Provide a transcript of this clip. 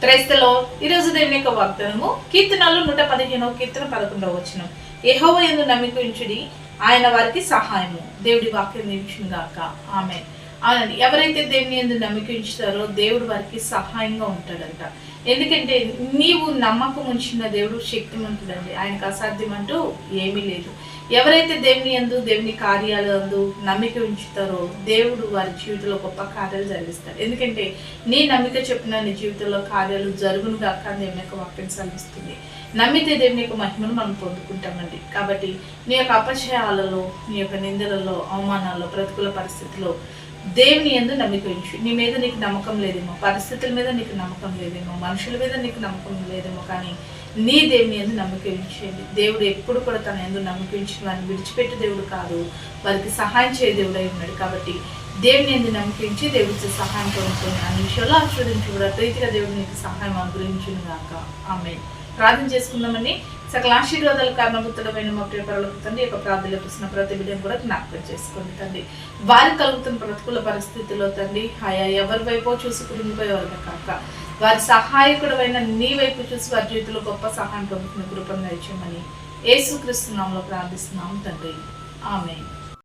క్రైస్తలో ఈరోజు దేవుని యొక్క వాగ్దానము కీర్తనలు నూట పదిహేనో కీర్తన పదకొండవ వచ్చిన యహోవ ఎందు నమ్మికించుడి ఆయన వారికి సహాయము. దేవుడి వాక్యం నిరీక్షణ గాక ఆమె అవునండి ఎవరైతే దేవుని ఎందు నమ్మికించుతారో దేవుడు వారికి సహాయంగా ఉంటాడంట. ఎందుకంటే నీవు నమ్మకం ఉంచిన దేవుడు శక్తిమంతుడండి. ఆయనకు అసాధ్యం అంటూ ఏమీ లేదు. ఎవరైతే దేవుని ఎందు దేవుని కార్యాలు అందు నమ్మిక ఉంచుతారో దేవుడు వారి జీవితంలో గొప్ప కార్యాలు జరిగిస్తారు. ఎందుకంటే నీ నమ్మిక చెప్పిన నీ జీవితంలో కార్యాలు జరుగును కాక దేవుని యొక్క వాక్యం సాధిస్తుంది నమ్మితే దేవుని యొక్క మహిమను మనం పొందుకుంటామండి. కాబట్టి నీ యొక్క అపచయాలలో నీ యొక్క నిందలలో అవమానాల్లో ప్రతికూల పరిస్థితుల్లో దేవుని ఎందు నమ్మిక ఉంచు. నీ మీద నీకు నమ్మకం లేదేమో పరిస్థితుల మీద నీకు నమ్మకం లేదేమో మనుషుల మీద నీకు నమ్మకం లేదేమో కానీ నీ దేవుని ఎందు నమ్మకం ఉంచండి దేవుడు ఎప్పుడు కూడా తన ఎందు నమ్మకం వారిని విడిచిపెట్టే దేవుడు కాదు. వారికి సహాయం చేయ దేవుడై ఉన్నాడు కాబట్టి దేవుని ఎందు నమ్మకించి దేవుడికి సహాయం పొందుకొని అన్ని విషయాల్లో ఆశ్రదించి కూడా ప్రీతిగా దేవుడు నీకు సహాయం అనుగ్రహించును గాక. ఆమె ప్రార్థన చేసుకుందామని సకల ఆశీర్వాదాలు కారణభూతుడమైన మా ప్రియపరులకు తండ్రి యొక్క ప్రార్థనలు ప్రశ్న ప్రతి బిడ్డను కూడా జ్ఞాపకం చేసుకోండి తండ్రి. వారికి కలుగుతున్న ప్రతికూల పరిస్థితుల్లో తండ్రి ఆయా ఎవరి వైపో చూసి కుటుంబపోయేవారు కాక. వారి సహాయకుడమైన నీ వైపు చూసి వారి జీవితంలో గొప్ప సహాయం పొందుతున్న కృపను నడిచమని యేసుక్రీస్తు నామంలో ప్రార్థిస్తున్నాము తండ్రి. ఆమె